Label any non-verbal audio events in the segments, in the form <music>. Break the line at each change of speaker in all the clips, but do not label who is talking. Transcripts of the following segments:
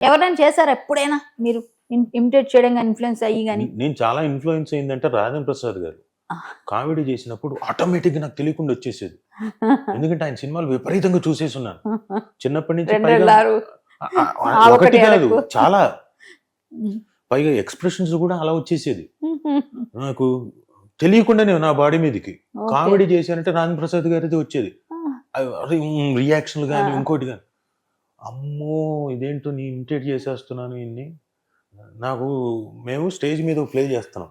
ఎవరైనా చేశారా ఎప్పుడైనా? మీరు ఇమిటేట్ చేయడం కానీ ఇన్ఫ్లుయెన్స్ అయ్యి కానీ
నేను చాలా ఇన్ఫ్లుయెన్స్ అయిందంటే రాజేంద్ర ప్రసాద్ గారు. కామెడీ చేసినప్పుడు ఆటోమేటిక్గా నాకు తెలియకుండా వచ్చేసేది. <laughs> ఎందుకంటే ఆయన సినిమాలు విపరీతంగా చూసేసి ఉన్నాను చిన్నప్పటి నుంచి ఒకటి కాదు. చాలా పైగా ఎక్స్ప్రెషన్స్ కూడా అలా వచ్చేసేది. <laughs> నాకు తెలియకుండానే నా బాడీ మీదకి. కామెడీ చేశానంటే రాజేంద్ర ప్రసాద్ గారిది వచ్చేది. రియాక్షన్లు కానీ. ఇంకోటి కానీ అమ్మో ఇదేంటో నీ ఇమిటేట్ చేసేస్తున్నాను ఇన్ని. నాకు మేము స్టేజ్ మీద ప్లే చేస్తున్నాం.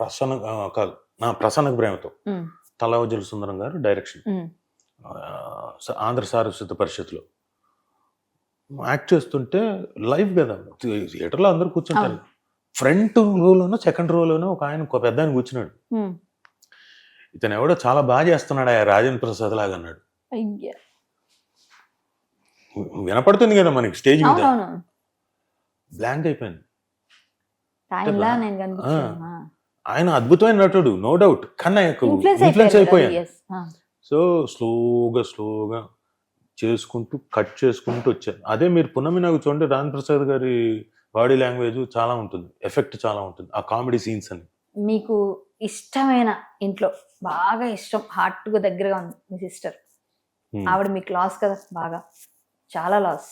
ప్రసన్న కాదు నా ప్రసన్న ప్రేమతో. తలవజల సుందరం గారు డైరెక్షన్. ఆంధ్ర సారస్వత పరిషత్లో యాక్ట్ చేస్తుంటే లైవ్ కదా థియేటర్లో అందరూ కూర్చుంటారు. ఫ్రంట్ రోలోనో సెకండ్ రోలోనో ఒక ఆయన ఒక పెద్ద ఆయన కూర్చున్నాడు. ఇతను ఎవడో చాలా బాగా చేస్తున్నాడు ఆ రాజేంద్ర ప్రసాద్ లాగా అన్నాడు. వినపడుతుంది కదా మనకి స్టేజ్ మీద. బ్లాంక్ అయిపోయింది. ఆయన అద్భుతమైన నటుడు నో డౌట్ కానీ
ఇన్ఫ్లుయెన్స్
అయిపోయాను సో స్లోగా స్లోగా చేసుకుంటూ కట్ చేసుకుంటూ వచ్చాను అదే మీరు పునమి నాకు చూడండి రామ్ ప్రసాద్ గారి బాడీ లాంగ్వేజ్ చాలా ఉంటుంది. ఎఫెక్ట్ చాలా ఉంటుంది. ఆ కామెడీ సీన్స్ అని.
మీకు ఇష్టమైన ఇంట్లో బాగా ఇష్టం హార్ట్ దగ్గరగా ఉంది మీ సిస్టర్
Hmm.
ఆవిడ మీకు లాస్ కదా బాగా. చాలా లాస్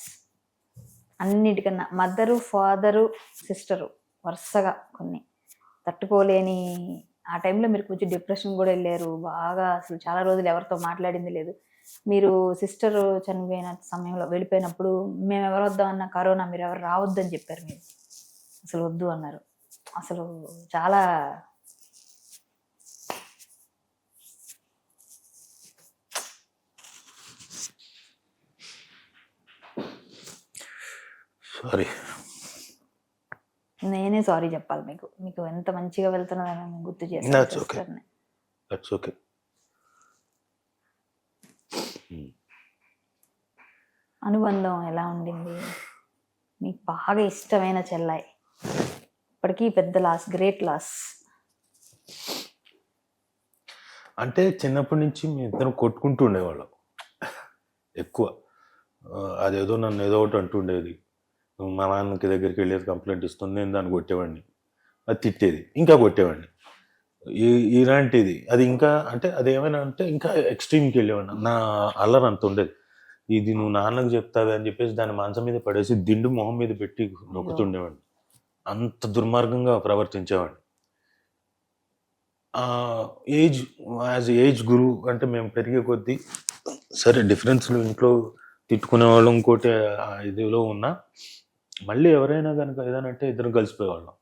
అన్నిటికన్నా మదరు ఫాదరు సిస్టరు వరుసగా కొన్ని. తట్టుకోలేని ఆ టైంలో మీరు కొంచెం డిప్రెషన్ కూడా వెళ్ళారు. బాగా అసలు చాలా రోజులు ఎవరితో మాట్లాడింది లేదు. మీరు సిస్టర్ చనిపోయిన సమయంలో వెళ్ళిపోయినప్పుడు మేము ఎవరు వద్దామన్నా కరోనా మీరు ఎవరు రావద్దని చెప్పారు మీరు. అసలు వద్దు అన్నారు. అసలు చాలా
సారీ
నేనే సారీ చెప్పాలి మీకు. మీకు ఎంత మంచిగా వెళ్తున్నదని నేను గుర్తు చేస్తాను.
దట్స్ ఓకే
అనుబంధం ఎలా ఉండింది? మీకు బాగా ఇష్టమైన చెల్లాయి. ఇప్పటికీ పెద్ద లాస్ గ్రేట్ లాస్.
అంటే చిన్నప్పటి నుంచి మీ ఇద్దరం కొట్టుకుంటూ ఉండేవాళ్ళం. ఎక్కువ. అదేదో నన్ను ఏదో ఒకటి అంటుండేది మా నాన్నకి దగ్గరికి వెళ్ళేది కంప్లైంట్ ఇస్తుంది నేను దాన్ని కొట్టేవాడిని. అది తిట్టేది ఇంకా కొట్టేవాడిని. ఈ ఇలాంటిది. అది ఇంకా అంటే అది ఏమైనా అంటే ఇంకా ఎక్స్ట్రీమ్కి వెళ్ళేవాడిని. నా అల్లరి అంత ఉండేది. ఇది నువ్వు నాన్నకు చెప్తావే అని చెప్పేసి దాని మాంసం మీద పడేసి దిండు మొహం మీద పెట్టి నొక్కుతుండేవాడిని. అంత దుర్మార్గంగా ప్రవర్తించేవాడిని. ఏజ్ యాజ్ ఏజ్ గురువు అంటే మేము పెరిగే కొద్దీ సరే డిఫరెన్స్లు ఇంట్లో తిట్టుకునే వాళ్ళం ఇంకోటి ఇదిలో ఉన్నా మళ్ళీ ఎవరైనా కనుక ఏదైనా అంటే ఇద్దరం కలిసిపోయేవాళ్ళం.